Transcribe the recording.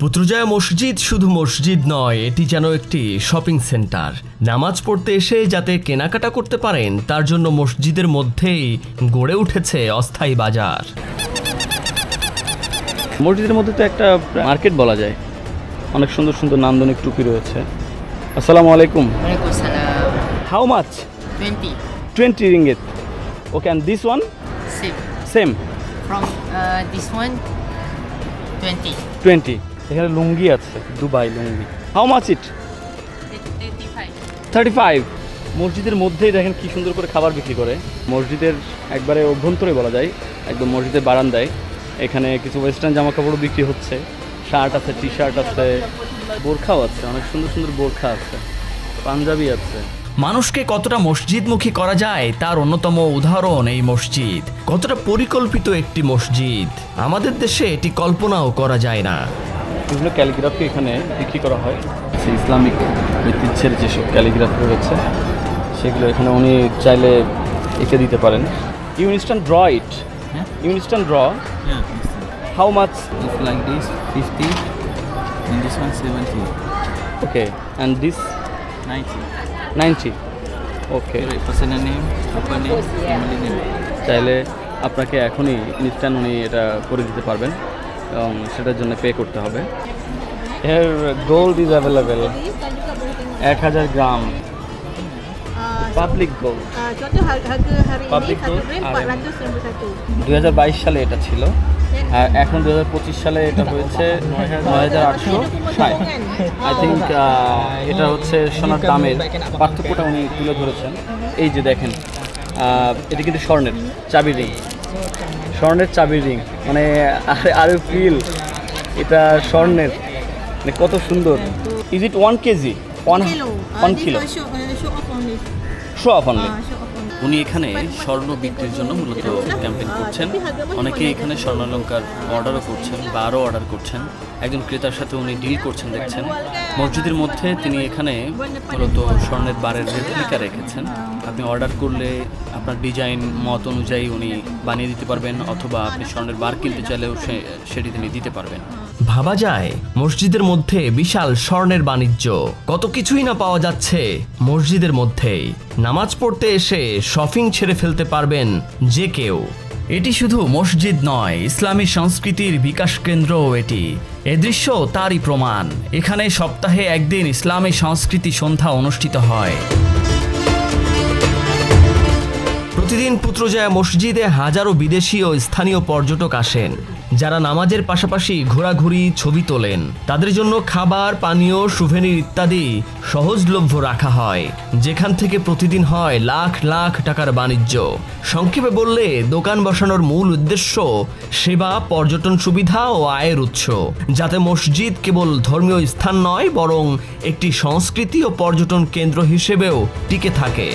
পুত্রজয়া মসজিদ শুধু মসজিদ নয় এটি যেন একটি শপিং সেন্টার নামাজ পড়তে এসে যাতে কেনাকাটা করতে পারেন তার জন্য মসজিদের মধ্যেই গড়ে উঠেছে অস্থায়ী বাজার। মসজিদের মধ্যে তো একটা মার্কেট বলা যায়। অনেক সুন্দর সুন্দর নান্দনিক টুপি রয়েছে। আসসালামু আলাইকুম। How much 20. Twenty ringgit okay and this one. Same From uh, this one, 20. Twenty এখানে লুঙ্গি আছে, Dubai lungi. How much it thirty five মসজিদের মধ্যেই দেখেন কি সুন্দর করে খাবার বিক্রি করে। মসজিদের একবারে অভ্যন্তরে বলা যায়, একদম মসজিদের বারান্দায়। এখানে কিছু ওয়েস্টার্ন জামা কাপড়ও বিক্রি হচ্ছে। শার্ট আছে টি শার্ট আছে, বোরখাও আছে, অনেক সুন্দর সুন্দর বোরখা আছে, পাঞ্জাবি আছে। মানুষকে কতটা মসজিদমুখী করা যায়, তার অন্যতম উদাহরণ এই মসজিদ। কতটা পরিকল্পিত একটি মসজিদ। আমাদের দেশে এটি কল্পনাও করা যায় না। বিভিন্ন ক্যালিগ্রাফি এখানে বিক্রি করা হয়। সেই ইসলামিক ঐতিহ্যের যেসব ক্যালিগ্রাফি রয়েছে সেগুলো এখানে উনি চাইলে এঁকে দিতে পারেন। You instant draw it you instant draw how much it's like this 50 and this one 70 okay and this 90 ninety okay your personal name proper name family name. চাইলে আপনাকে এখনই ইনস্ট্যান্ট উনি এটা করে দিতে পারবেন। এবং সেটার জন্য পে করতে হবে। এর গোল্ড ইজ অ্যাভেলেবেল এক হাজার গ্রাম। Public gold Uh, RM. 491. দু হাজার বাইশ সালে এটা ছিল। আর এখন দু হাজার পঁচিশ সালে এটা হয়েছে নয় হাজার আটশো ষাট। আই থিঙ্ক এটা হচ্ছে সোনার দামের পার্থক্যটা উনি তুলে ধরেছেন। এই যে দেখেন এটা কিন্তু স্বর্ণের চাবি রিং স্বর্ণের চাবি রিং। মানে আর ফিল। এটা স্বর্ণের। মানে কত সুন্দর। Is it one KG one one kilo. Show off only উনি এখানে স্বর্ণ বিক্রির জন্য মূলত ক্যাম্পেইন করছেন। অনেকে এখানে স্বর্ণালঙ্কার অর্ডারও করছেন বা আরও অর্ডার করছেন। একজন ক্রেতার সাথে উনি ডিল করছেন, দেখছেন। মসজিদের মধ্যে তিনি এখানে মূলত স্বর্ণের বারের রেপ্লিকা রেখেছেন। আপনি অর্ডার করলে আপনার ডিজাইন মত অনুযায়ী উনি বানিয়ে দিতে পারবেন অথবা আপনি স্বর্ণের বার কিনতে চাইলেও সেটি তিনি দিতে পারবেন। ভাবা যায়, মসজিদের মধ্যে বিশাল স্বর্ণের বাণিজ্য। কত কিছুই না পাওয়া যাচ্ছে মসজিদের মধ্যেই। নামাজ পড়তে এসে শপিং ছেড়ে ফেলতে পারবেন যে কেউ। এটি শুধু মসজিদ নয়, ইসলামী সংস্কৃতির বিকাশ কেন্দ্রও এটি। এ দৃশ্য তারই প্রমাণ। এখানে সপ্তাহে একদিন ইসলামী সংস্কৃতি সন্ধ্যা অনুষ্ঠিত হয়। প্রতিদিন পুত্রজয়া মসজিদে হাজারো বিদেশি ও স্থানীয় পর্যটক আসেন, যারা নামাজের পাশাপাশি ঘোরাঘুরি, ছবি তোলেন। তাদের জন্য খাবার, পানীয় সুভেনির ইত্যাদি সহজলভ্য রাখা হয়, যেখান থেকে প্রতিদিন হয় লাখ লাখ টাকার বাণিজ্য। সংক্ষেপে বললে, দোকান বসানোর মূল উদ্দেশ্য সেবা, পর্যটন সুবিধা ও আয়ের উৎস, যাতে মসজিদ কেবল ধর্মীয় স্থান নয়, বরং একটি সংস্কৃতি ও পর্যটন কেন্দ্র হিসেবেও টিকে থাকে।